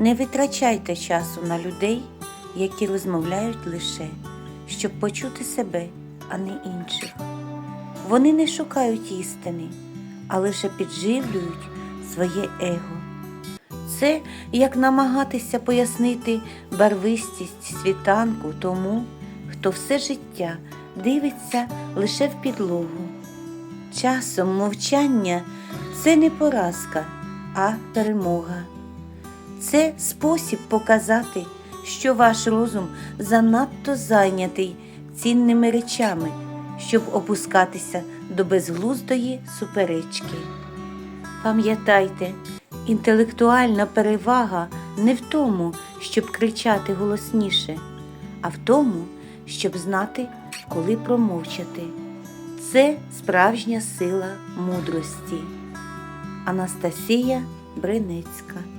Не витрачайте часу на людей, які розмовляють лише, щоб почути себе, а не інших. Вони не шукають істини, а лише підживлюють своє его. Це як намагатися пояснити барвистість світанку тому, хто все життя дивиться лише в підлогу. Часом мовчання це не поразка, а перемога. Це спосіб показати, що ваш розум занадто зайнятий цінними речами, щоб опускатися до безглуздої суперечки. Пам'ятайте, інтелектуальна перевага не в тому, щоб кричати голосніше, а в тому, щоб знати, коли промовчати. Це справжня сила мудрості. Анастасія Бринецька